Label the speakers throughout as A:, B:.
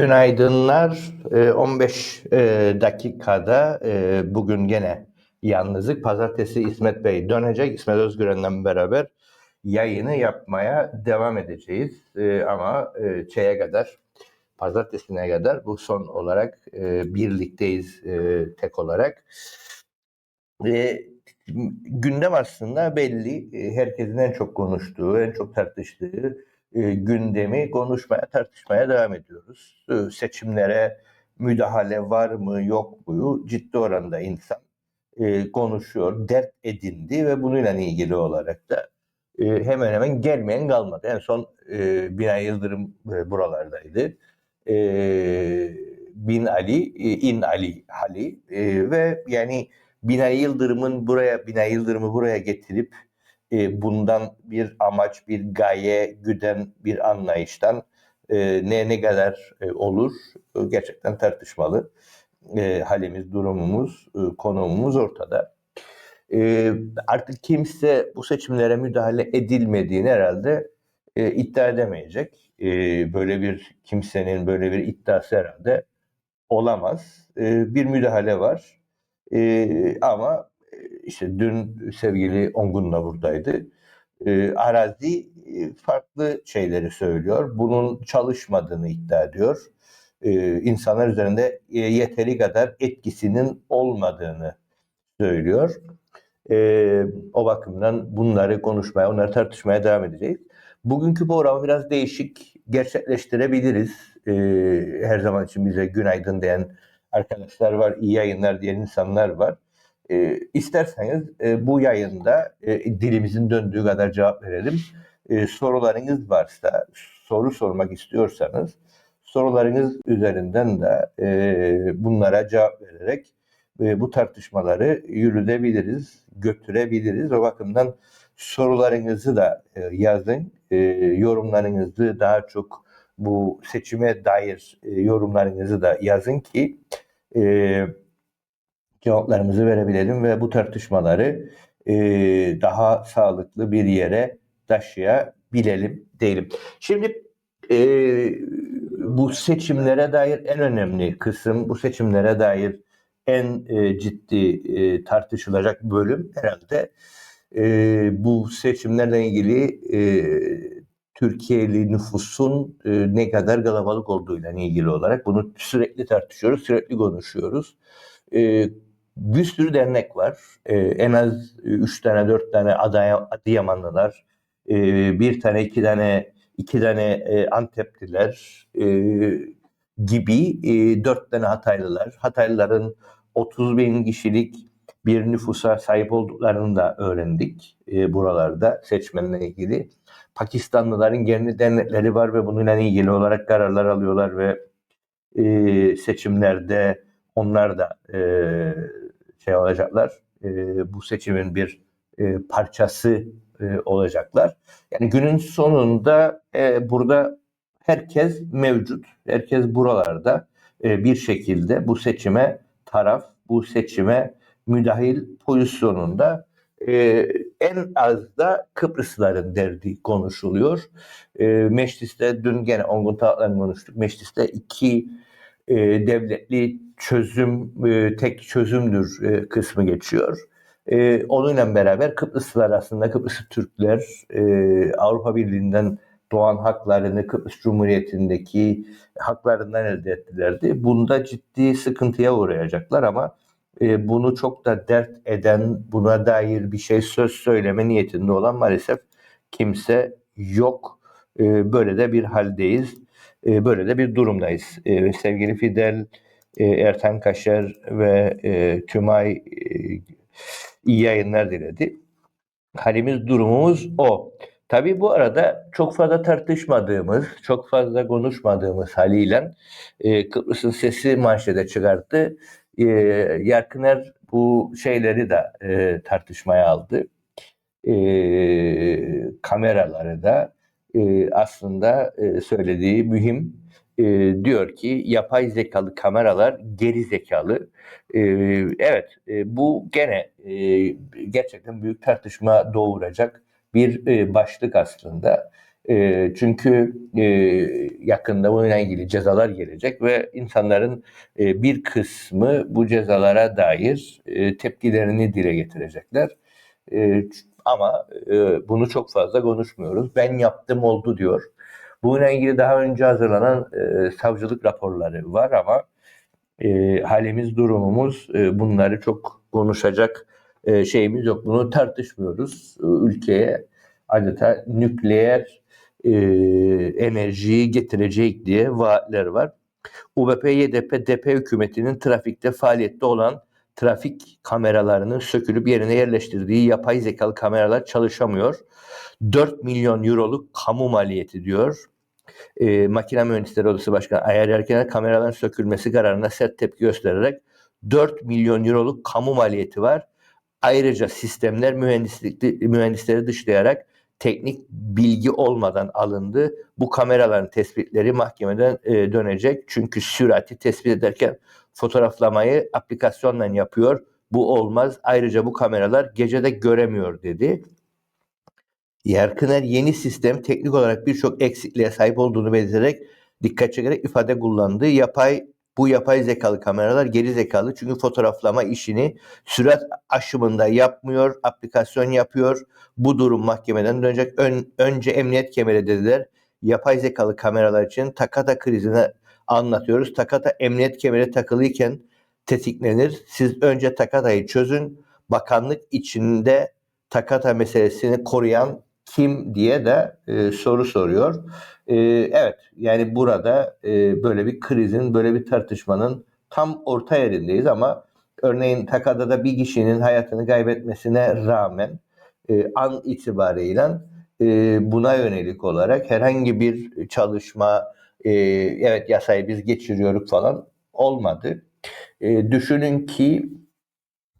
A: Günaydınlar. Ee, 15 e, dakikada e, bugün gene yalnızlık. Pazartesi İsmet Bey dönecek. İsmet Özgüren'le beraber yayını yapmaya devam edeceğiz. E, ama e, şeye kadar, pazartesine kadar bu son olarak birlikteyiz tek olarak. Gündem aslında belli. Herkesin en çok konuştuğu, en çok tartıştığı e, gündemi konuşmaya, tartışmaya devam ediyoruz. E, seçimlere müdahale var mı, yok mu? Ciddi oranda insan e, konuşuyor, dert edindi ve bununla ilgili olarak da hemen hemen gelmeyen kalmadı. En son e, Binay Yıldırım buralardaydı. Bin Ali, İn Ali Hali ve yani Binay Yıldırım'ın buraya, Binay Yıldırım'ı buraya getirip e, bundan bir amaç, bir gaye güden bir anlayıştan e, ne ne kadar e, olur e, gerçekten tartışmalı. E, halimiz, durumumuz, e, konumumuz ortada. E, artık kimse bu seçimlere müdahale edilmediğini herhalde e, iddia edemeyecek. E, böyle bir kimsenin böyle bir iddiası herhalde olamaz. E, bir müdahale var. E, ama işte dün sevgili Ongun'la buradaydı. E, arazi farklı şeyleri söylüyor. Bunun çalışmadığını iddia ediyor. E, insanlar üzerinde e, yeteri kadar etkisinin olmadığını söylüyor. E, o bakımdan bunları konuşmaya, onları tartışmaya devam edeceğiz. Bugünkü programı biraz değişik gerçekleştirebiliriz. E, her zaman için bize günaydın diyen arkadaşlar var, iyi yayınlar diyen insanlar var. E, isterseniz e, bu yayında e, dilimizin döndüğü kadar cevap verelim. E, sorularınız varsa, soru sormak istiyorsanız sorularınız üzerinden de e, bunlara cevap vererek e, bu tartışmaları yürütebiliriz, götürebiliriz. O bakımdan sorularınızı da e, yazın, e, yorumlarınızı daha çok bu seçime dair e, yorumlarınızı da yazın ki e, cevaplarımızı verebilelim ve bu tartışmaları e, daha sağlıklı bir yere taşıyabilelim diyelim. Şimdi e, bu seçimlere dair en önemli kısım, bu seçimlere dair en e, ciddi e, tartışılacak bölüm herhalde e, bu seçimlerle ilgili e, Türkiye'li nüfusun e, ne kadar kalabalık olduğuyla ilgili olarak bunu sürekli tartışıyoruz, sürekli konuşuyoruz. E, bir sürü dernek var. E, en az üç tane, dört tane aday, Adıyamanlılar, e, bir tane, iki tane, iki tane e, Antepliler e, gibi e, dört tane Hataylılar. Hataylıların 30 bin kişilik bir nüfusa sahip olduklarını da öğrendik e, buralarda seçmenle ilgili. Pakistanlıların kendi dernekleri var ve bununla ilgili olarak kararlar alıyorlar ve e, seçimlerde onlar da e, şey olacaklar. E, bu seçimin bir e, parçası e, olacaklar. Yani günün sonunda e, burada herkes mevcut. Herkes buralarda e, bir şekilde bu seçime taraf, bu seçime müdahil pozisyonunda e, en az da Kıbrıslıların derdi konuşuluyor. E, mecliste dün gene Ongun Tağat'la konuştuk. Mecliste iki e, devletli çözüm e, tek çözümdür e, kısmı geçiyor. E, onunla beraber Kıbrıslılar aslında Kıbrıs Türkler e, Avrupa Birliği'nden doğan haklarını Kıbrıs Cumhuriyeti'ndeki haklarından elde ettilerdi. Bunda ciddi sıkıntıya uğrayacaklar ama e, bunu çok da dert eden, buna dair bir şey söz söyleme niyetinde olan maalesef kimse yok. E, böyle de bir haldeyiz. E, böyle de bir durumdayız. E, sevgili Fidel, e, Ertan Kaşer ve e, Tümay e, iyi yayınlar diledi. Halimiz, durumumuz o. Tabii bu arada çok fazla tartışmadığımız, çok fazla konuşmadığımız haliyle e, Kıbrıs'ın sesi manşete çıkarttı. E, Yarkıner bu şeyleri de e, tartışmaya aldı. E, kameraları da e, aslında e, söylediği mühim e, diyor ki yapay zekalı kameralar geri zekalı. E, evet e, bu gene e, gerçekten büyük tartışma doğuracak bir e, başlık aslında. E, çünkü e, yakında bununla ilgili cezalar gelecek ve insanların e, bir kısmı bu cezalara dair e, tepkilerini dile getirecekler. E, ama e, bunu çok fazla konuşmuyoruz. Ben yaptım oldu diyor. Bununla ilgili daha önce hazırlanan e, savcılık raporları var ama e, halimiz, durumumuz e, bunları çok konuşacak e, şeyimiz yok. Bunu tartışmıyoruz. E, ülkeye adeta nükleer e, enerjiyi getirecek diye vaatler var. UBP, YDP, DP hükümetinin trafikte faaliyette olan trafik kameralarının sökülüp yerine yerleştirdiği yapay zekalı kameralar çalışamıyor. 4 milyon euroluk kamu maliyeti diyor. E, Makine Mühendisleri Odası Başkanı Ayar kameraların sökülmesi kararına sert tepki göstererek 4 milyon euroluk kamu maliyeti var. Ayrıca sistemler mühendislik, mühendisleri dışlayarak teknik bilgi olmadan alındı. Bu kameraların tespitleri mahkemeden e, dönecek. Çünkü sürati tespit ederken fotoğraflamayı aplikasyonla yapıyor. Bu olmaz. Ayrıca bu kameralar gecede göremiyor dedi. Yerkiner yeni sistem teknik olarak birçok eksikliğe sahip olduğunu belirterek dikkat çekerek ifade kullandı. Yapay bu yapay zekalı kameralar geri zekalı çünkü fotoğraflama işini sürat aşımında yapmıyor, aplikasyon yapıyor. Bu durum mahkemeden dönecek. Ön, önce emniyet kemeri dediler. Yapay zekalı kameralar için Takata krizini anlatıyoruz. Takata emniyet kemeri takılıyken tetiklenir. Siz önce Takata'yı çözün. Bakanlık içinde Takata meselesini koruyan kim diye de e, soru soruyor. E, evet yani burada e, böyle bir krizin, böyle bir tartışmanın tam orta yerindeyiz ama örneğin Takada'da bir kişinin hayatını kaybetmesine rağmen e, an itibarıyla e, buna yönelik olarak herhangi bir çalışma, e, evet yasayı biz geçiriyoruz falan olmadı. E, düşünün ki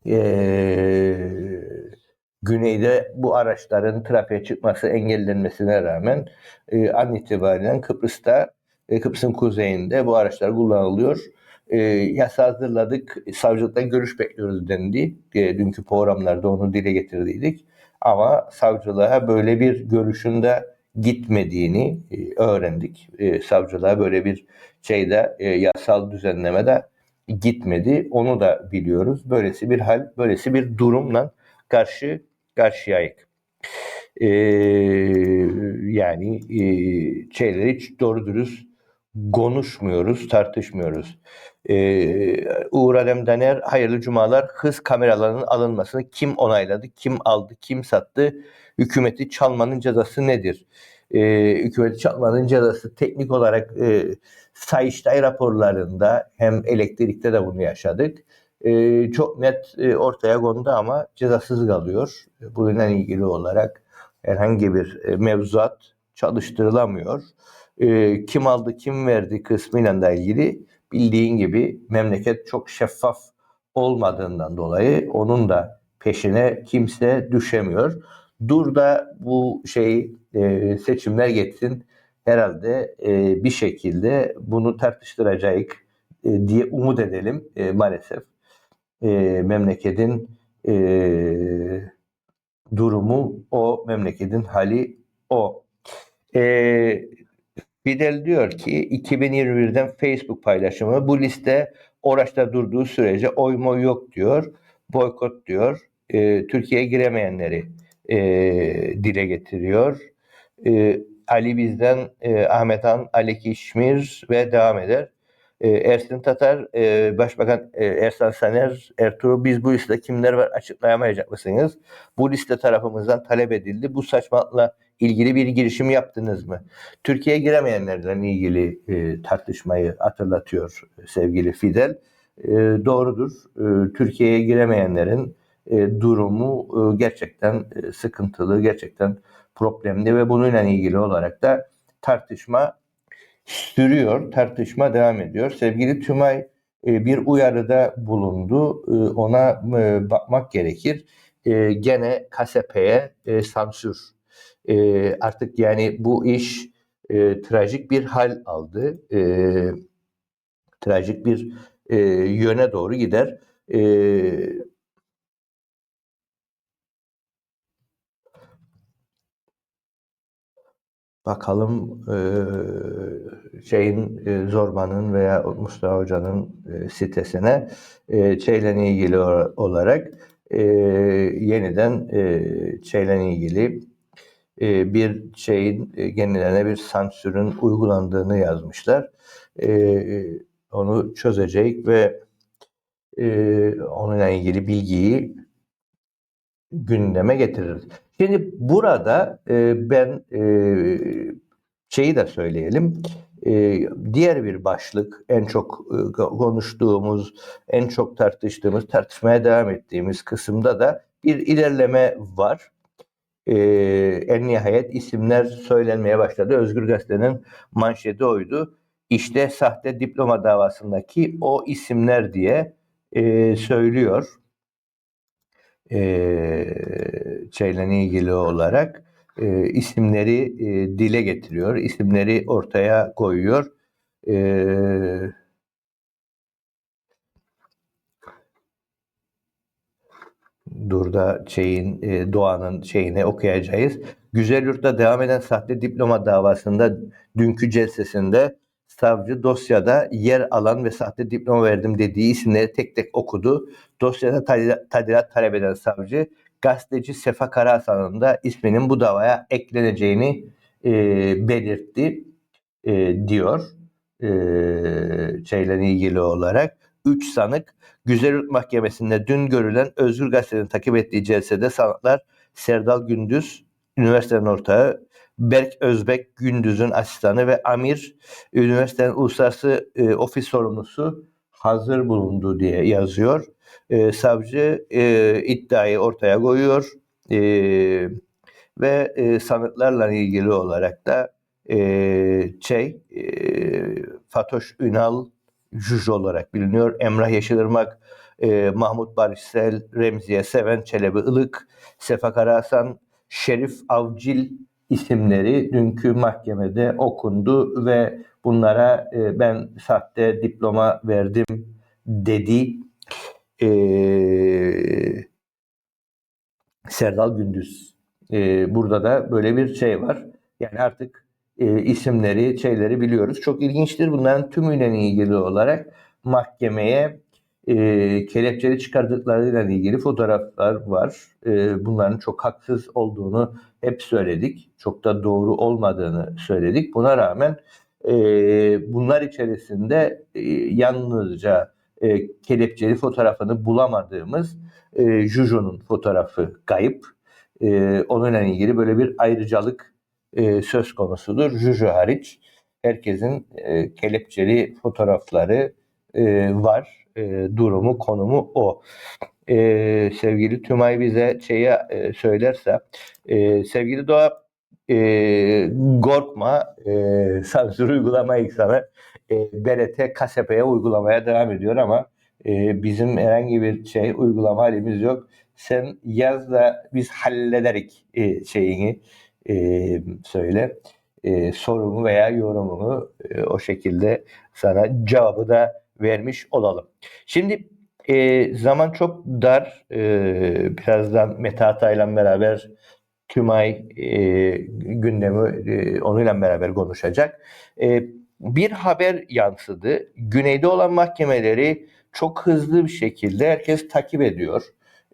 A: e, güneyde bu araçların trafiğe çıkması engellenmesine rağmen e, an itibaren Kıbrıs'ta e, Kıbrıs'ın kuzeyinde bu araçlar kullanılıyor. E, yasa hazırladık, savcılıktan görüş bekliyoruz dendi. E, dünkü programlarda onu dile getirdiydik. Ama savcılığa böyle bir görüşün de gitmediğini e, öğrendik. E, savcılığa böyle bir şeyde e, yasal düzenlemede gitmedi. Onu da biliyoruz. Böylesi bir hal, böylesi bir durumla karşı karşıyayız. Ee, yani e, şeyleri hiç doğru dürüst konuşmuyoruz, tartışmıyoruz. Ee, Uğur Adem Daner, hayırlı cumalar, hız kameralarının alınmasını kim onayladı, kim aldı, kim sattı, hükümeti çalmanın cezası nedir? Ee, hükümeti çalmanın cezası teknik olarak e, Sayıştay raporlarında hem elektrikte de bunu yaşadık e, çok net e, ortaya kondu ama cezasız kalıyor. Bununla ilgili olarak herhangi bir e, mevzuat çalıştırılamıyor. E, kim aldı kim verdi kısmıyla da ilgili bildiğin gibi memleket çok şeffaf olmadığından dolayı onun da peşine kimse düşemiyor. Dur da bu şey e, seçimler geçsin herhalde e, bir şekilde bunu tartıştıracak e, diye umut edelim e, maalesef e, memleketin e, durumu o, memleketin hali o. E, Fidel diyor ki 2021'den Facebook paylaşımı bu liste Oraç'ta durduğu sürece oy moy yok diyor. Boykot diyor. E, Türkiye'ye giremeyenleri e, dile getiriyor. E, Ali bizden, e, Ahmet Han, Ali Kişmir ve devam eder. E, Ersin Tatar, e, Başbakan e, Ersan Saner, Ertuğrul biz bu liste kimler var açıklayamayacak mısınız? Bu liste tarafımızdan talep edildi. Bu saçmalıkla ilgili bir girişim yaptınız mı? Türkiye'ye giremeyenlerden ilgili e, tartışmayı hatırlatıyor sevgili Fidel. Doğrudur. Türkiye'ye giremeyenlerin durumu gerçekten sıkıntılı, gerçekten problemli ve bununla ilgili olarak da tartışma sürüyor, tartışma devam ediyor. Sevgili Tümay e, bir uyarıda bulundu. E, ona e, bakmak gerekir. Gene KSP'ye sansür. Artık yani bu iş trajik bir hal aldı. Trajik bir yöne doğru gider. Bakalım eee, şeyin eee, Zorba'nın veya Mustafa Hoca'nın eee, sitesine eee şeyle ilgili olarak eee, yeniden eee şeyle ilgili eee, bir şeyin eee, kendilerine bir sansürün uygulandığını yazmışlar. Eee, onu çözecek ve eee, onunla ilgili bilgiyi gündeme getiririz. Şimdi burada e, ben e, şeyi de söyleyelim. E, diğer bir başlık en çok e, konuştuğumuz, en çok tartıştığımız, tartışmaya devam ettiğimiz kısımda da bir ilerleme var. E, en nihayet isimler söylenmeye başladı. Özgür Gazete'nin manşeti oydu. İşte sahte diploma davasındaki o isimler diye e, söylüyor eee şeyle ilgili olarak eee, isimleri eee, dile getiriyor, isimleri ortaya koyuyor. Eee Durda şeyin e, Doğan'ın şeyini okuyacağız. Güzelyurt'ta devam eden sahte diploma davasında dünkü celsesinde savcı dosyada yer alan ve sahte diploma verdim dediği isimleri tek tek okudu. Dosyada tadilat, talep eden savcı gazeteci Sefa Karahasan'ın da isminin bu davaya ekleneceğini e, belirtti e, diyor e, şeyle ilgili olarak. Üç sanık Güzelyurt Mahkemesi'nde dün görülen Özgür Gazete'nin takip ettiği celsede sanıklar Serdal Gündüz, üniversitenin ortağı, Berk Özbek Gündüz'ün asistanı ve Amir, üniversitenin uluslararası e, ofis sorumlusu hazır bulundu diye yazıyor. E, savcı e, iddiayı ortaya koyuyor e, ve e, sanıklarla ilgili olarak da e, şey e, Fatoş Ünal Juj olarak biliniyor. Emrah Yeşilırmak, e, Mahmut Barışsel, Remziye Seven, Çelebi Ilık, Sefa Karahasan, Şerif Avcil isimleri dünkü mahkemede okundu ve bunlara e, ben sahte diploma verdim dedi. E, Serdal Gündüz. E, burada da böyle bir şey var. Yani artık e, isimleri, şeyleri biliyoruz. Çok ilginçtir. Bunların tümüyle ilgili olarak mahkemeye e, kelepçeli çıkardıklarıyla ilgili fotoğraflar var. E, bunların çok haksız olduğunu hep söyledik. Çok da doğru olmadığını söyledik. Buna rağmen e, bunlar içerisinde e, yalnızca e, kelepçeli fotoğrafını bulamadığımız e, Juju'nun fotoğrafı kayıp. E, onunla ilgili böyle bir ayrıcalık e, söz konusudur. Juju hariç herkesin e, kelepçeli fotoğrafları e, var. E, durumu, konumu o. E, sevgili Tümay bize şeyi e, söylerse, e, sevgili Doğa e, korkma, e, sansür uygulamayı sana e, BRT KSP'ye uygulamaya devam ediyor ama e, bizim herhangi bir şey uygulama halimiz yok. Sen yaz da biz hallederik e, şeyini e, söyle. E, sorumu veya yorumumu e, o şekilde sana cevabı da vermiş olalım. Şimdi e, zaman çok dar. E, birazdan Mete Atay'la beraber Tümay e, gündemi e, onunla beraber konuşacak. E, bir haber yansıdı. Güneyde olan mahkemeleri çok hızlı bir şekilde herkes takip ediyor.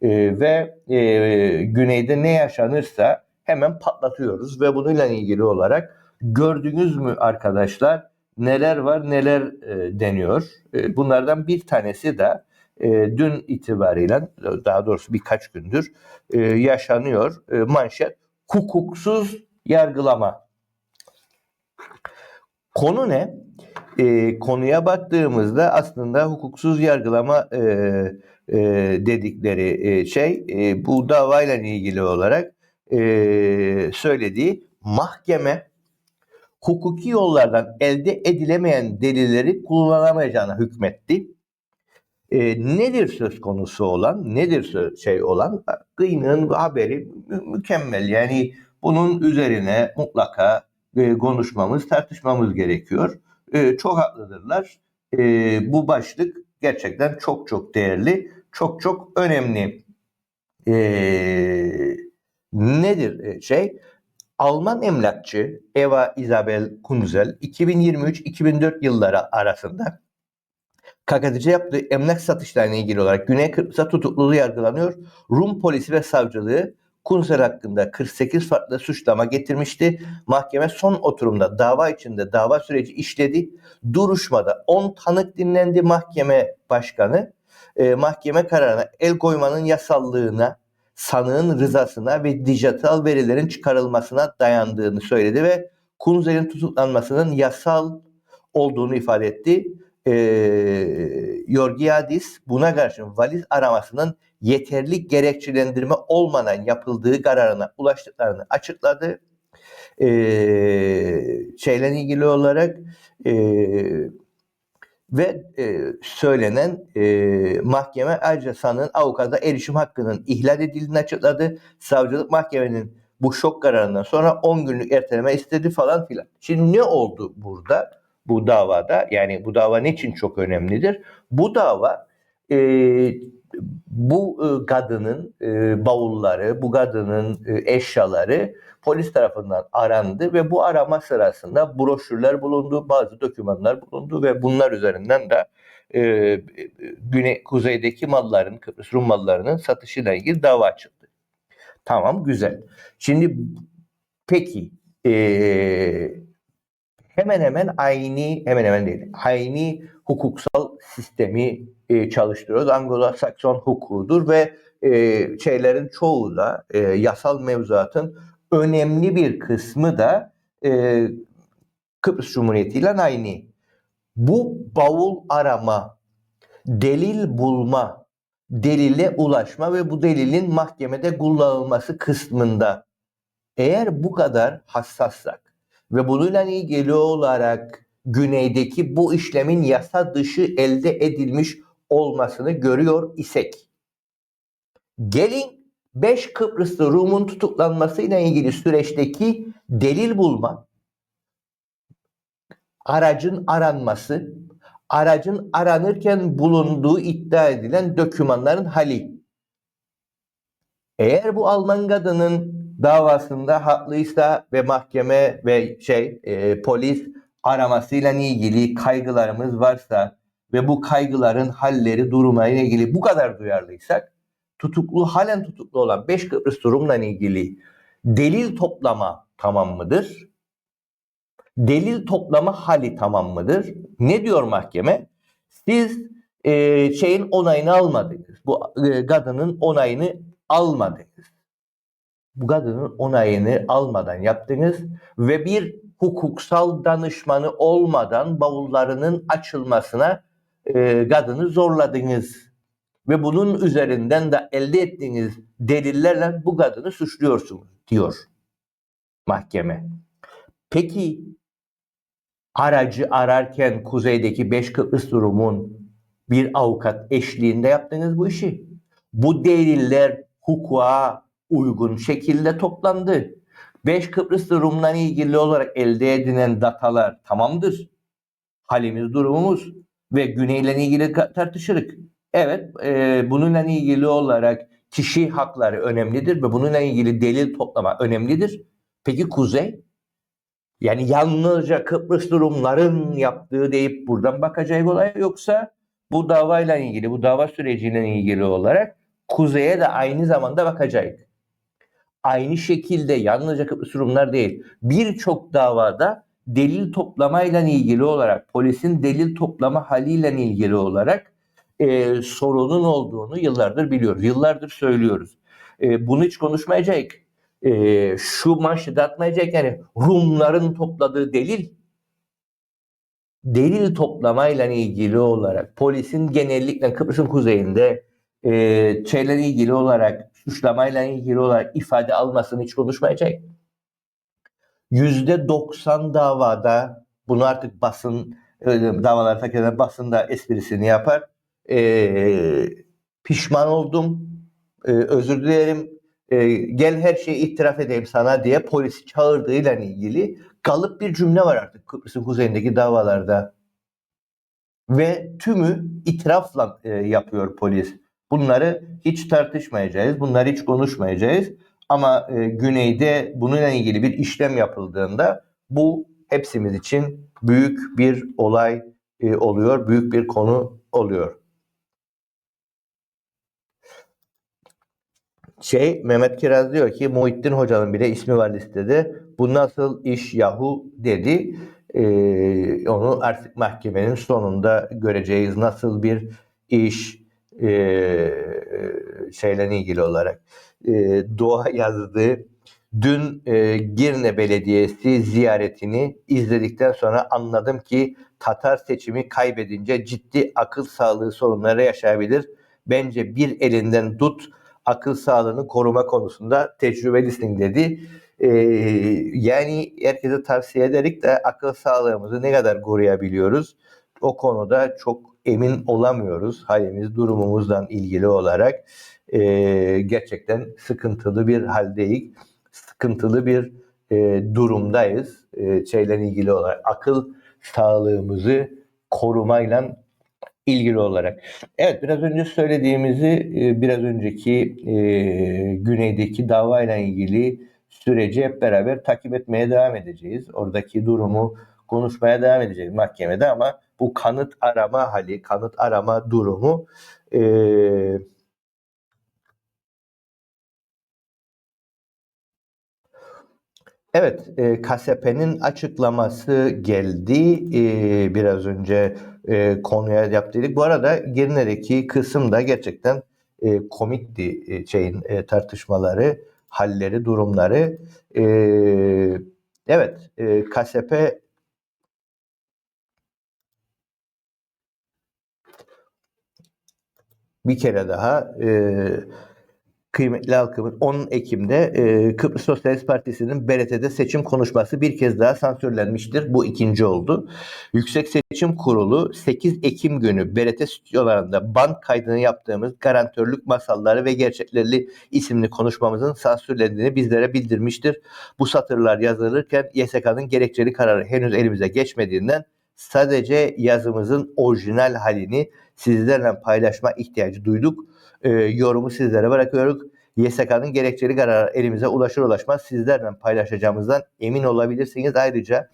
A: E, ve e, güneyde ne yaşanırsa hemen patlatıyoruz ve bununla ilgili olarak gördünüz mü arkadaşlar neler var neler e, deniyor. E, bunlardan bir tanesi de e, dün itibariyle daha doğrusu birkaç gündür yaşanıyor. Manşet hukuksuz yargılama. Konu ne? Konuya baktığımızda aslında hukuksuz yargılama dedikleri şey bu davayla ilgili olarak söylediği mahkeme hukuki yollardan elde edilemeyen delilleri kullanamayacağına hükmetti. E, nedir söz konusu olan, nedir şey olan? Gıyının haberi mü- mükemmel. Yani bunun üzerine mutlaka e, konuşmamız, tartışmamız gerekiyor. E, çok haklıdırlar. E, bu başlık gerçekten çok çok değerli, çok çok önemli. E, nedir e, şey? Alman emlakçı Eva Isabel Kunzel 2023-2004 yılları arasında kakadice yaptığı emlak satışlarına ilgili olarak Güney Kıbrıs'a tutukluluğu yargılanıyor. Rum polisi ve savcılığı Kunzel hakkında 48 farklı suçlama getirmişti. Mahkeme son oturumda dava içinde dava süreci işledi. Duruşmada 10 tanık dinlendi mahkeme başkanı. e, mahkeme kararına el koymanın yasallığına, sanığın rızasına ve dijital verilerin çıkarılmasına dayandığını söyledi ve Kunzel'in tutuklanmasının yasal olduğunu ifade etti. E, Yorgiadis buna karşın valiz aramasının yeterli gerekçelendirme olmadan yapıldığı kararına ulaştıklarını açıkladı. E, şeyle ilgili olarak e, ve e, söylenen e, mahkeme ayrıca sanığın avukata erişim hakkının ihlal edildiğini açıkladı. Savcılık mahkemenin bu şok kararından sonra 10 günlük erteleme istedi falan filan. Şimdi ne oldu burada? Bu davada yani bu dava niçin çok önemlidir? Bu dava e, bu e, kadının e, bavulları, bu kadının e, eşyaları polis tarafından arandı ve bu arama sırasında broşürler bulundu, bazı dokümanlar bulundu ve bunlar üzerinden de e, güney kuzeydeki malların, Kıbrıs Rum mallarının satışıyla ilgili dava açıldı. Tamam, güzel. Şimdi peki e, hemen hemen aynı, hemen hemen değil, aynı hukuksal sistemi e, çalıştırıyoruz. Anglo-Sakson hukukudur ve e, şeylerin çoğu da e, yasal mevzuatın önemli bir kısmı da e, Kıbrıs Cumhuriyeti ile aynı. Bu bavul arama, delil bulma, delile ulaşma ve bu delilin mahkemede kullanılması kısmında eğer bu kadar hassassak ve bununla ilgili olarak güneydeki bu işlemin yasa dışı elde edilmiş olmasını görüyor isek gelin 5 Kıbrıslı Rum'un tutuklanmasıyla ilgili süreçteki delil bulma, aracın aranması, aracın aranırken bulunduğu iddia edilen dokümanların hali. Eğer bu Alman kadının davasında haklıysa ve mahkeme ve şey e, polis aramasıyla ilgili kaygılarımız varsa ve bu kaygıların halleri durumuyla ilgili bu kadar duyarlıysak tutuklu halen tutuklu olan 5 Kıbrıs durumla ilgili delil toplama tamam mıdır? Delil toplama hali tamam mıdır? Ne diyor mahkeme? Siz e, şeyin onayını almadınız. Bu e, kadının onayını almadınız. Bu kadının onayını almadan yaptınız ve bir hukuksal danışmanı olmadan bavullarının açılmasına e, kadını zorladınız ve bunun üzerinden de elde ettiğiniz delillerle bu kadını suçluyorsunuz diyor mahkeme. Peki aracı ararken kuzeydeki 5 Kıbrıs durumun bir avukat eşliğinde yaptınız bu işi. Bu deliller hukuka uygun şekilde toplandı. 5 Kıbrıs durumla ilgili olarak elde edilen datalar tamamdır. Halimiz, durumumuz ve güneyle ilgili tartışırık. Evet, e, bununla ilgili olarak kişi hakları önemlidir ve bununla ilgili delil toplama önemlidir. Peki Kuzey? Yani yalnızca Kıbrıs durumların yaptığı deyip buradan bakacak olay yoksa bu davayla ilgili, bu dava süreciyle ilgili olarak Kuzey'e de aynı zamanda bakacak. Aynı şekilde yalnızca Kıbrıs Rumlar değil, birçok davada delil toplamayla ilgili olarak, polisin delil toplama haliyle ilgili olarak e, sorunun olduğunu yıllardır biliyoruz. Yıllardır söylüyoruz. E, bunu hiç konuşmayacak. E, şu manşeti atmayacak yani Rumların topladığı delil delil toplamayla ilgili olarak polisin genellikle Kıbrıs'ın kuzeyinde e, şeyle ilgili olarak suçlamayla ilgili olarak ifade almasını hiç konuşmayacak. Yüzde 90 davada bunu artık basın e, davalar takip eden basın da esprisini yapar e, pişman oldum, e, özür dilerim, e, gel her şeyi itiraf edeyim sana diye polisi çağırdığıyla ilgili kalıp bir cümle var artık Kıbrıs'ın kuzeyindeki davalarda. Ve tümü itirafla e, yapıyor polis. Bunları hiç tartışmayacağız, bunları hiç konuşmayacağız. Ama e, güneyde bununla ilgili bir işlem yapıldığında bu hepsimiz için büyük bir olay e, oluyor, büyük bir konu oluyor. Şey Mehmet Kiraz diyor ki Muhittin Hoca'nın bile ismi var listede. Bu nasıl iş yahu dedi. Ee, onu artık mahkemenin sonunda göreceğiz. Nasıl bir iş e, şeyle ilgili olarak. E, Doğa yazdığı dün e, Girne Belediyesi ziyaretini izledikten sonra anladım ki Tatar seçimi kaybedince ciddi akıl sağlığı sorunları yaşayabilir. Bence bir elinden tut akıl sağlığını koruma konusunda tecrübelisin dedi. Ee, yani herkese tavsiye ederek de akıl sağlığımızı ne kadar koruyabiliyoruz? O konuda çok emin olamıyoruz halimiz, durumumuzdan ilgili olarak. Ee, gerçekten sıkıntılı bir haldeyiz. Sıkıntılı bir e, durumdayız. E, şeyle ilgili olarak akıl sağlığımızı korumayla ilgili olarak. Evet biraz önce söylediğimizi e, biraz önceki e, güneydeki davayla ilgili süreci hep beraber takip etmeye devam edeceğiz. Oradaki durumu konuşmaya devam edeceğiz mahkemede ama bu kanıt arama hali, kanıt arama durumu e, Evet, e, KSP'nin açıklaması geldi. E, biraz önce e, konuya yaptıydık. Bu arada Girne'deki kısım da gerçekten e, komikti e, şeyin e, tartışmaları, halleri, durumları. E, evet, e, KSP bir kere daha e, kıymetli halkımız 10 Ekim'de e, Kıbrıs Sosyalist Partisi'nin BRT'de seçim konuşması bir kez daha sansürlenmiştir. Bu ikinci oldu. Yüksek Seçim Kurulu 8 Ekim günü BRT stüdyolarında band kaydını yaptığımız garantörlük masalları ve gerçekleri isimli konuşmamızın sansürlendiğini bizlere bildirmiştir. Bu satırlar yazılırken YSK'nın gerekçeli kararı henüz elimize geçmediğinden sadece yazımızın orijinal halini sizlerle paylaşma ihtiyacı duyduk e, yorumu sizlere bırakıyoruz. YSK'nın gerekçeli kararı elimize ulaşır ulaşmaz sizlerle paylaşacağımızdan emin olabilirsiniz. Ayrıca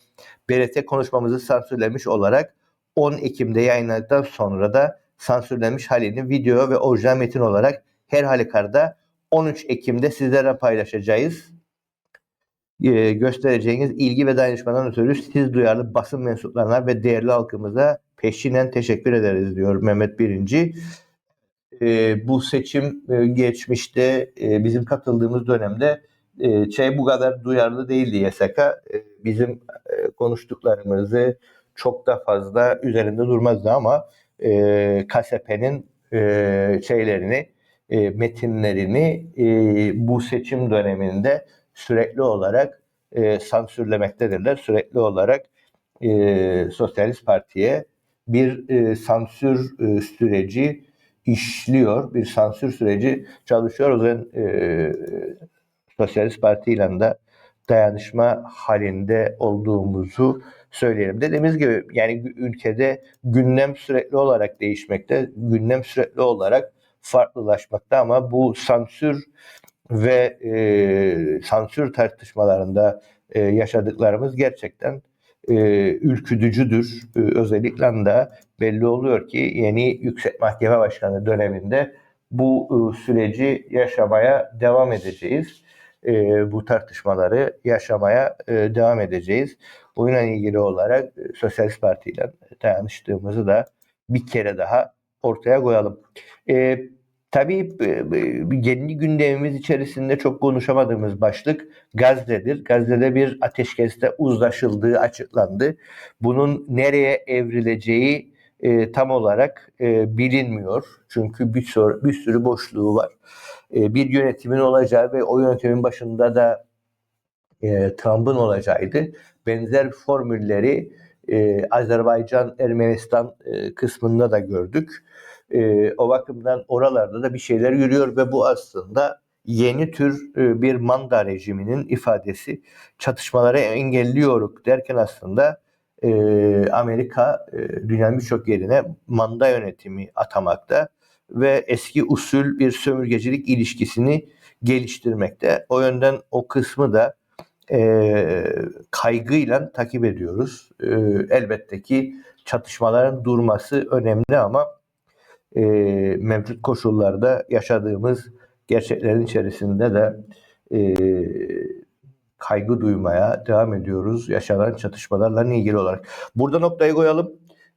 A: BRT konuşmamızı sansürlemiş olarak 10 Ekim'de yayınladıktan sonra da sansürlenmiş halini video ve orijinal metin olarak her halükarda 13 Ekim'de sizlerle paylaşacağız. Ee, göstereceğiniz ilgi ve dayanışmadan ötürü siz duyarlı basın mensuplarına ve değerli halkımıza peşinen teşekkür ederiz diyor Mehmet Birinci e, bu seçim e, geçmişte e, bizim katıldığımız dönemde e, şey bu kadar duyarlı değildi YSK. E, bizim e, konuştuklarımızı çok da fazla üzerinde durmazdı ama e, KSP'nin e, şeylerini, e, metinlerini e, bu seçim döneminde sürekli olarak e, sansürlemektedirler. Sürekli olarak e, Sosyalist Parti'ye bir e, sansür e, süreci işliyor. Bir sansür süreci çalışıyor. O zaman e, Sosyalist Parti ile de dayanışma halinde olduğumuzu söyleyelim. Dediğimiz gibi yani ülkede gündem sürekli olarak değişmekte, gündem sürekli olarak farklılaşmakta ama bu sansür ve e, sansür tartışmalarında e, yaşadıklarımız gerçekten e, ülküdücüdür. E, özellikle de belli oluyor ki yeni Yüksek Mahkeme Başkanı döneminde bu e, süreci yaşamaya devam edeceğiz. E, bu tartışmaları yaşamaya e, devam edeceğiz. Bununla ilgili olarak e, Sosyalist Parti ile dayanıştığımızı da bir kere daha ortaya koyalım. E, Tabii kendi gündemimiz içerisinde çok konuşamadığımız başlık Gazze'dir. Gazze'de bir ateşkeste uzlaşıldığı açıklandı. Bunun nereye evrileceği e, tam olarak e, bilinmiyor. Çünkü bir, sor, bir sürü boşluğu var. E, bir yönetimin olacağı ve o yönetimin başında da e, Trump'ın olacağıydı. Benzer formülleri e, Azerbaycan-Ermenistan e, kısmında da gördük. E, o bakımdan oralarda da bir şeyler yürüyor ve bu aslında yeni tür e, bir manda rejiminin ifadesi. Çatışmaları engelliyoruz derken aslında e, Amerika e, dünyanın birçok yerine manda yönetimi atamakta ve eski usul bir sömürgecilik ilişkisini geliştirmekte. O yönden o kısmı da e, kaygıyla takip ediyoruz. E, elbette ki çatışmaların durması önemli ama e, mevcut koşullarda yaşadığımız gerçeklerin içerisinde de e, kaygı duymaya devam ediyoruz yaşanan çatışmalarla ilgili olarak. Burada noktayı koyalım.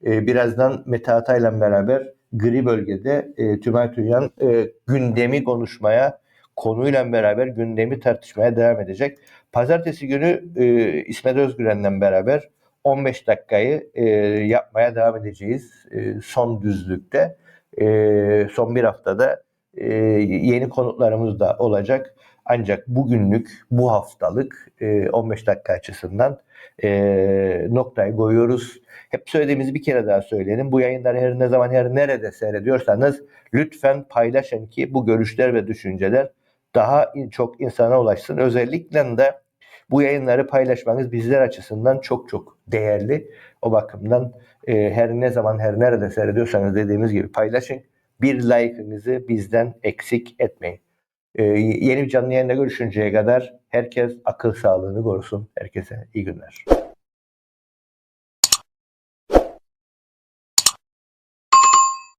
A: E, birazdan Mete Atay'la beraber gri bölgede e, Tümay Tünyan e, gündemi konuşmaya, konuyla beraber gündemi tartışmaya devam edecek. Pazartesi günü e, İsmet Özgüren'le beraber 15 dakikayı e, yapmaya devam edeceğiz e, son düzlükte. E, son bir haftada e, yeni konuklarımız da olacak. Ancak bugünlük, bu haftalık e, 15 dakika açısından e, noktayı koyuyoruz. Hep söylediğimizi bir kere daha söyleyelim. Bu yayınları her ne zaman her nerede seyrediyorsanız lütfen paylaşın ki bu görüşler ve düşünceler daha çok insana ulaşsın. Özellikle de bu yayınları paylaşmanız bizler açısından çok çok değerli. O bakımdan e, her ne zaman her nerede seyrediyorsanız dediğimiz gibi paylaşın. Bir like'ınızı bizden eksik etmeyin. E, yeni bir canlı yayında görüşünceye kadar herkes akıl sağlığını korusun. Herkese iyi günler.